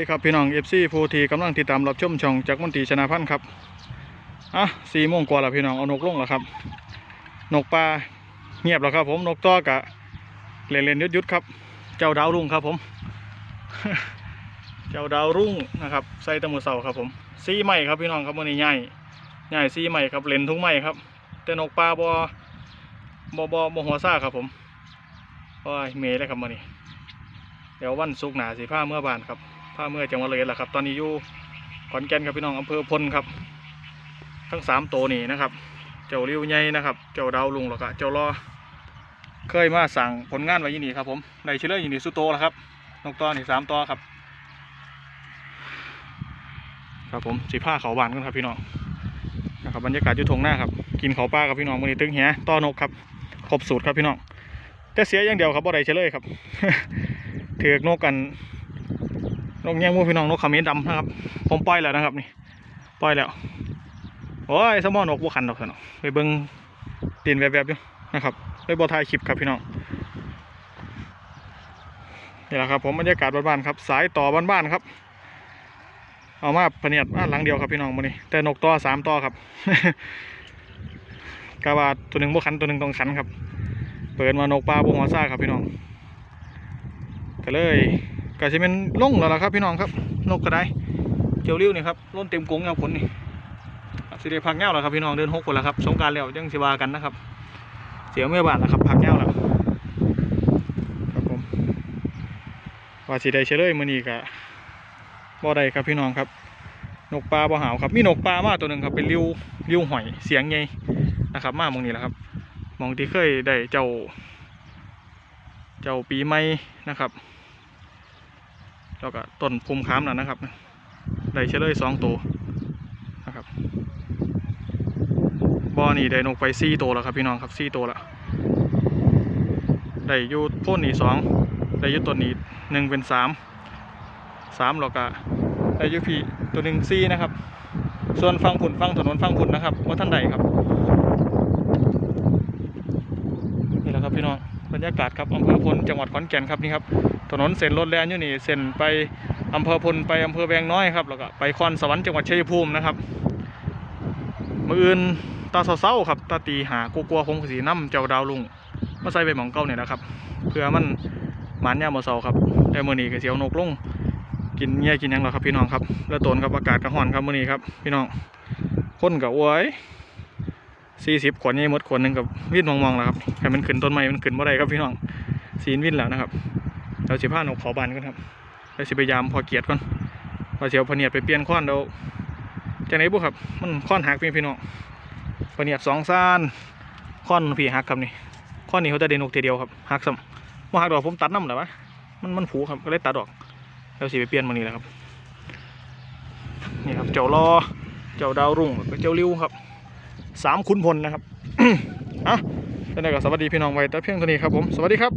ดีครับพี่น้องเอฟซีฟูทีกำลังติดตามรับชมช่องจากมนตรีชนะพันธ์ครับอะสี่โมงกว่าแล้วพี่น้องเอานกลงแล้วครับ นกปลาเงียบแล้วครับ ผมนกต้อกะเล่นเล่นยุดยุดครับ เจ้าดาวรุ่งครับผม เจ้าดาวรุ่งนะครับใส่ตะมือเสาครับผมซีใหม่ครับพี่น้องครับวันนี้ใหญ่ใหญ่ซีใหม่ครับเล่นทุ่งใหม่ครับ แต่นกปลาบอบอบอบหัวซ่าครับผมโอ้ยเมย์เลยครับวันนี้เดี๋ยววันศุกหนาสิผ้าเมื่อบานครับ ผ้าเมื่อจังหวัดเลยแหละครับ ตอนนี้อยู่ขอนแก่นครับพี่น้องอำเภอพลครับ ทั้งสามตัวนี่นะครับ เจ้าริ้วใหญ่นะครับ เจ้าดาวลุงแล้วก็เจ้ารอเคยมาสั่งผลงานไว้ยี่นี่ครับผมในเชื่อเล่นยี่นี่สุโตแล้วครับนกตัวนี่สามตัวครับ ครับผมสีผ้าเขาบานกันครับพี่น้องนะครับบรรยากาศอยู่ทงหน้าครับกินเขาปลากับพี่น้องมือนี้ตึงเหียต้อนกครับครบสูตรครับพี่น้องแต่เสียอย่างเดียวครับบ่ได้เฉลยครับเถือกนกกัน นกแง่มูพี่น้องนกขมิ้นดำนะครับ ผมปล่อยแล้วนะครับนี่ปล่อยแล้วโอ้ยสมอนกบัวขันดอกเถอะเนาะไปเบิ้งตีนแวบๆอยู่นะครับไปบัวทายคลิปครับพี่น้องนี่แหละครับผมบรรยากาศบ้านๆครับ สายต่อบ้านๆครับ เอามาพะเนียดบ้านหลังเดียวครับพี่น้องมื้อนี้แต่นกต่อสามต่อครับกาบาตัวหนึ่งบัวขันตัวหนึ่งต้องขันครับ เปิดมานกปลาบวหัวซ่าครับพี่น้องก็เลย ก็จะเป็นลงแล้วล่ะครับพี่น้องครับ นกกระไดเจียวริ้วนี่ครับล้นเต็มกรงเงาผลนี่สิได้พักเงาแล้วครับพี่น้องเดินหกคนแล้วครับสงการแล้วยังสิวากันนะครับ เสียเมื่อบาทแล้วครับพักเงาแล้วครับผมว่าสิได้เฉลยมื้อนี้ก็บ่ได้ครับพี่น้องครับ นกปลาบ่หาวครับมีนกปลามาตัวหนึ่งครับเป็นริ้วริ้วหอยเสียงใหญ่นะครับ มามองนี้แหละครับ มองที่เคยได้เจ้า เจ้าปีใหม่นะครับ แล้วก็ต้นภูมิค้ามนั่นนะครับได้เฉลยสองตัวนะครับบอนี่ได้นกไปสี่ตัวแล้วครับพี่น้องครับสี่ตัวล้วได้ยูพ่นนี่สองได้ยูต้นนี้หนึ่งเป็นสามสามแล้วก็ได้ยูพีตัวหนึ่งสี่นะครับ ส่วนฟังผุนฟังถนนฟังผุนนะครับว่าท่านใดครับนี่แหละครับพี่น้องบรรยากาศครับอำเภอพลจังหวัดขอนแก่นครับนี่ครับ ถนนเส้นรถแล่นอยู่นี่เส้นไปอำเภอพลไปอำเภอแวงน้อยครับแล้วก็ไปคอนสวรรค์จังหวัดชัยภูมินะครับมืออื่นตาเศร้าๆครับตาตีหากลัวๆคงสีน้ำเจ้าดาวลุงมาใส่ใบหมองเก้าเนี่ยนะครับ เพื่อมันหมันยามมอเสาครับแต่มือนี้ก็เสียวนกลงกินเงี้ยกินยังหรอครับพี่น้องครับ แล้วตนครับอากาศกระหอนครับมือนี้ครับ พี่น้องคนกับอวยสี่สิบขวดนี่มดขวดหนึ่งกับวิ่นมองๆแล้วครับแค่มันขึ้นต้นไม้มันขึ้นบ่อได้ครับพี่น้องสีนวิ่นแล้วนะครับ เราสิพานกขาบานกันครับเราสิพยายามพอเกียรติก่อนว่าเสียวพเนียดไปเปลี่ยนค้อนเดี๋ยวจะไหนบุครับ มันค้อนหักพี่พี่น้องพเนียดสองซานค้อนพี่หักครับนี่ค้อนนี้เขาจะเดนกทีเดียวครับหักซ้ำมาหักดอกผมตัดน้ำหรอวะมันมันผูครับก็เลยตัดดอกเราสิไปเปลี่ยนมันนี่แหละครับนี่ครับเจ้ารอเจ้าดาวรุ่งแล้วก็เจ้าริ้วครับสามขุนพลนะครับอะเป็นไงก็สวัสดีพี่น้องไว้แต่เพียงเท่านี้ครับผม สวัสดีครับ